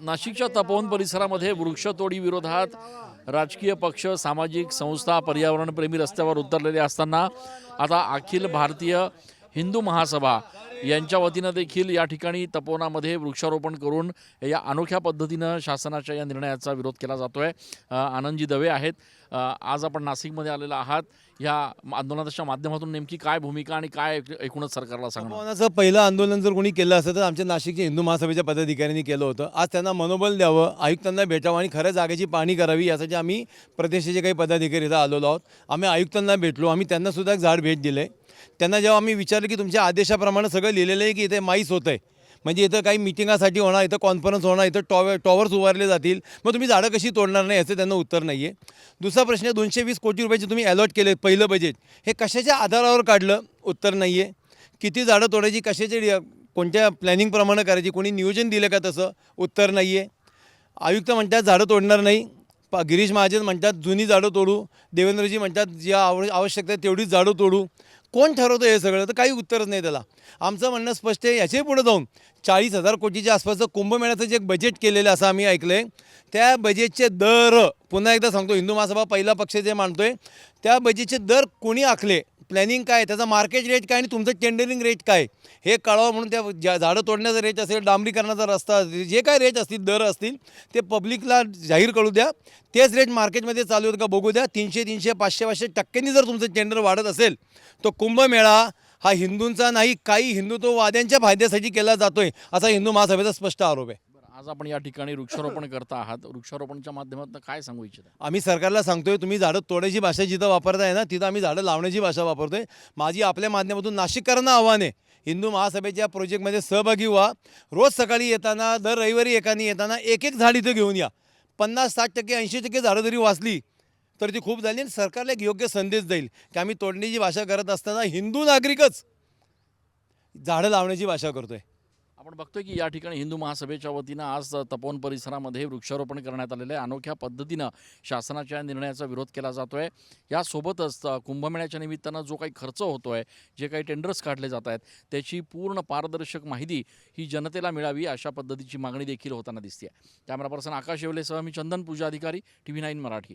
नाशिकच्या तपोवन परिसरामध्ये वृक्षतोडी विरोधात राजकीय पक्ष सामाजिक संस्था पर्यावरणप्रेमी रस्त्यावर उतरलेले असताना आता अखिल भारतीय हिंदू महासभा यांच्या वतीनं देखील या ठिकाणी तपोवनामध्ये वृक्षारोपण करून या अनोख्या पद्धतीनं शासनाच्या या निर्णयाचा विरोध केला जातो आहे आनंदजी दवे आहेत. आज आपण नाशिकमध्ये आलेला आहात. या आंदोलनाच्या माध्यमातून नेमकी काय भूमिका आणि काय एकूणच सरकारला सांगणार? पहिलं आंदोलन जर कोणी केलं असतं तर आमच्या नाशिकच्या हिंदू महासभेच्या पदाधिकाऱ्यांनी केलं होतं. आज त्यांना मनोबल द्यावं आयुक्तांना भेटावं आणि खऱ्या जागेची पाहणी करावी यासाठी आम्ही प्रदेशाचे काही पदाधिकारी इथं आलेलो आहोत. आम्ही आयुक्तांना भेटलो. आम्ही त्यांनासुद्धा एक झाड भेट दिले त्यांना जेव्हा आम्ही विचारलं की तुमच्या आदेशाप्रमाणे सगळं लिहिलेलं आहे की इथे माईस होतं आहे म्हणजे इथं काही मिटिंगासाठी होणार इथं कॉन्फरन्स होणार इथं टॉवर टॉवर्स उभारले जातील मग तुम्ही झाडं कशी तोडणार नाही याचं त्यांना उत्तर नाही आहे दुसरा प्रश्न दोनशे वीस कोटी रुपयाचे तुम्ही अलॉट केले पहिलं बजेट हे कशाच्या आधारावर काढलं? उत्तर नाही आहे किती झाडं तोडायची कशाचे कोणत्या प्लॅनिंगप्रमाणे करायची कोणी नियोजन दिलं का तसं? उत्तर नाही आहे आयुक्त म्हणतात झाडं तोडणार नाही. पा गिरीश महाजन म्हणतात जुनी झाडं तोडू देवेंद्रजी म्हणतात ज्या आव आवश्यकता आहे तेवढीच झाडं तोडू. कोण ठरवतं हे सगळं? तर काही उत्तरच नाही त्याला. आमचं म्हणणं स्पष्ट आहे याच्याही पुढे जाऊन चाळीस हजार कोटीच्या आसपासचं कुंभमेळ्याचं जे बजेट केलेलं असं आम्ही ऐकलं आहे त्या बजेटचे दर पुन्हा एकदा सांगतो हिंदू महासभा पहिला पक्ष जे मानतो आहे त्या बजेटचे दर कोणी आखले? प्लॅनिंग काय? त्याचा मार्केट रेट काय आणि तुमचं टेंडरिंग रेट काय? हे कळावं म्हणून त्या ज्या झाडं तोडण्याचा रेट असेल डांबरीकरणाचा रस्ता असेल जे काय रेट असतील दर असतील ते पब्लिकला जाहीर करू द्या. तेच रेट मार्केटमध्ये चालू आहेत का बघू द्या. तीनशे तीनशे पाचशे पाचशे टक्क्यांनी जर तुमचं टेंडर वाढत असेल तर कुंभमेळा हा हिंदूंचा नाही काही हिंदुत्ववाद्यांच्या फायद्यासाठी केला जातोय असा हिंदू महासभेचा स्पष्ट आरोप आहे. आज आपण या ठिकाणी वृक्षारोपण करता आहात. वृक्षारोपणच्या माध्यमातून काय सांगू इच्छिता? आम्ही सरकारला सांगतोय तुम्ही झाडं तोडायची भाषा जिथं वापरताय ना तिथं आम्ही झाडं लावण्याची भाषा वापरतोय. माझी आपल्या माध्यमातून नाशिककरांना आव्हान आहे. हिंदू महासभेच्या प्रोजेक्टमध्ये सहभागी व्हा. रोज सकाळी येताना दर रविवारी एकाने येताना एक एक झाड इथं घेऊन या. पन्नास साठ टक्के ऐंशी टक्के झाडं जरी वाचली तर ती खूप झाली आणि सरकारला एक योग्य संदेश जाईल की आम्ही तोडण्याची भाषा करत असताना हिंदू नागरिकच झाडं लावण्याची भाषा करतोय. आपण बघतोय की या ठिकाणी हिंदू महासभेच्या वतीनं आज तपोवन परिसरामध्ये वृक्षारोपण करण्यात आलेलं आहे. अनोख्या पद्धतीनं शासनाच्या निर्णयाचा विरोध केला जातोय. यासोबतच कुंभमेळ्याच्या निमित्तानं जो काही खर्च होतोय जे काही टेंडर्स काढले जात आहेत त्याची पूर्ण पारदर्शक माहिती ही जनतेला मिळावी अशा पद्धतीची मागणी देखील होताना दिसते कॅमेरा पर्सन आकाश येवलेसह मी चंदन पूजा अधिकारी टी व्ही नाईन मराठी.